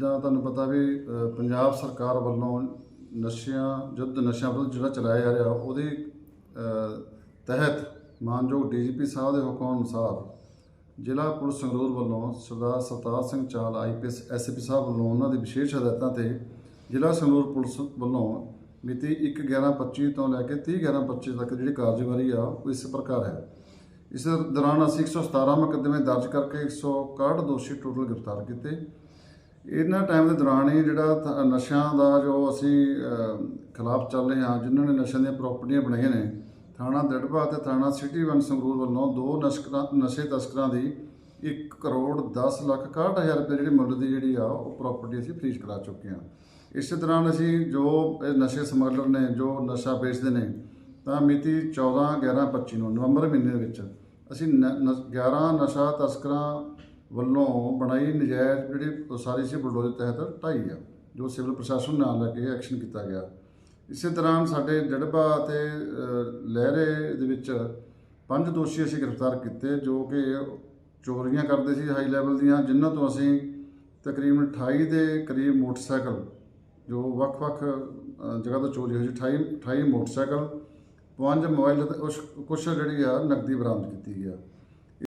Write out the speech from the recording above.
ਜਿੱਦਾਂ ਤੁਹਾਨੂੰ ਪਤਾ ਵੀ ਪੰਜਾਬ ਸਰਕਾਰ ਵੱਲੋਂ ਨਸ਼ਿਆਂ, ਯੁੱਧ ਨਸ਼ਿਆਂ ਵਿਰੁੱਧ ਜਿਹੜਾ ਚਲਾਇਆ ਜਾ ਰਿਹਾ, ਉਹਦੇ ਤਹਿਤ ਮਾਨਯੋਗ ਡੀਜੀਪੀ ਸਾਹਿਬ ਦੇ ਹੁਕਮ ਅਨੁਸਾਰ ਜ਼ਿਲ੍ਹਾ ਪੁਲਿਸ ਸੰਗਰੂਰ ਵੱਲੋਂ ਸਰਦਾਰ ਸਰਤਾਜ ਸਿੰਘ ਚਾਲ, ਆਈਪੀਐਸ, ਐਸਪੀ ਸਾਹਿਬ ਵੱਲੋਂ ਉਹਨਾਂ ਦੀ ਵਿਸ਼ੇਸ਼ ਹਦਾਇਤਾਂ ਤੇ ਜ਼ਿਲ੍ਹਾ ਸੰਗਰੂਰ ਪੁਲਿਸ ਵੱਲੋਂ ਮਿਤੀ 1/11/25 ਤੋਂ ਲੈ ਕੇ 30/11/25 ਤੱਕ ਜਿਹੜੀ ਕਾਰਜਵਾਰੀ ਆ, ਉਹ ਇਸ ਪ੍ਰਕਾਰ ਹੈ। ਇਸ ਦੌਰਾਨ ਅਸੀਂ 117 ਮੁਕੱਦਮੇ ਦਰਜ ਕਰਕੇ 161 ਦੋਸ਼ੀ ਟੋਟਲ ਗ੍ਰਿਫਤਾਰ ਕੀਤੇ। ਇਹਨਾਂ ਟਾਈਮ ਦੇ ਦੌਰਾਨ ਹੀ ਜਿਹੜਾ th- ਨਸ਼ਿਆਂ ਦਾ ਜੋ ਅਸੀਂ ਖਿਲਾਫ ਚੱਲ ਰਹੇ ਹਾਂ, ਜਿਨ੍ਹਾਂ ਨੇ ਨਸ਼ਿਆਂ ਦੀਆਂ ਪ੍ਰਾਪਰਟੀਆਂ ਬਣਾਈਆਂ ਨੇ, ਥਾਣਾ ਦੜਬਾ ਅਤੇ ਥਾਣਾ ਸਿਟੀ ਵਨ ਸੰਗਰੂਰ ਵੱਲੋਂ ਦੋ ਨਸ਼ਕਰਾਂ, ਨਸ਼ੇ ਤਸਕਰਾਂ ਦੀ 1 ਕਰੋੜ 10 ਲੱਖ 61000 ਰੁਪਏ ਜਿਹੜੀ ਮੁੱਲ ਦੀ ਜਿਹੜੀ ਆ, ਉਹ ਪ੍ਰਾਪਰਟੀ ਅਸੀਂ ਫਰੀਜ਼ ਕਰਾ ਚੁੱਕੇ ਹਾਂ। ਇਸੇ ਦੌਰਾਨ ਅਸੀਂ ਜੋ ਇਹ ਨਸ਼ੇ ਸਮਗਲਰ ਨੇ, ਜੋ ਨਸ਼ਾ ਵੇਚਦੇ ਨੇ, ਤਾਂ ਮਿਤੀ 14 11 25 ਨੂੰ ਨਵੰਬਰ ਮਹੀਨੇ ਦੇ ਵਿੱਚ ਅਸੀਂ ਨ- ਨ- 11 ਨਸ਼ਾ ਤਸਕਰਾਂ ਵੱਲੋਂ ਬਣਾਈ ਨਜਾਇਜ਼ ਜਿਹੜੀ ਉਸਾਰੀ ਸੀ ਦੇ ਤਹਿਤ ਢਾਈ ਆ, ਜੋ ਸਿਵਲ ਪ੍ਰਸ਼ਾਸਨ ਨਾਲ ਲੈ ਕੇ ਐਕਸ਼ਨ ਕੀਤਾ ਗਿਆ। ਇਸੇ ਦੌਰਾਨ ਸਾਡੇ ਜੜਬਾ ਅਤੇ ਲਹਿਰੇ ਦੇ ਵਿੱਚ ਪੰਜ ਦੋਸ਼ੀ ਅਸੀਂ ਗ੍ਰਿਫਤਾਰ ਕੀਤੇ, ਜੋ ਕਿ ਚੋਰੀਆਂ ਕਰਦੇ ਸੀ ਹਾਈ ਲੈਵਲ ਦੀਆਂ, ਜਿਨ੍ਹਾਂ ਤੋਂ ਅਸੀਂ ਤਕਰੀਬਨ 28 ਦੇ ਕਰੀਬ ਮੋਟਰਸਾਈਕਲ, ਜੋ ਵੱਖ-ਵੱਖ ਜਗ੍ਹਾ ਤੋਂ ਚੋਰੀ ਹੋਈ ਸੀ 28 28 ਮੋਟਰਸਾਈਕਲ, ਪੰਜ ਮੋਬਾਈਲ ਤੇ ਕੁਛ ਕੁਛ ਜਿਹੜੀ ਆ, ਨਕਦੀ ਬਰਾਮਦ ਕੀਤੀ ਗਿਆ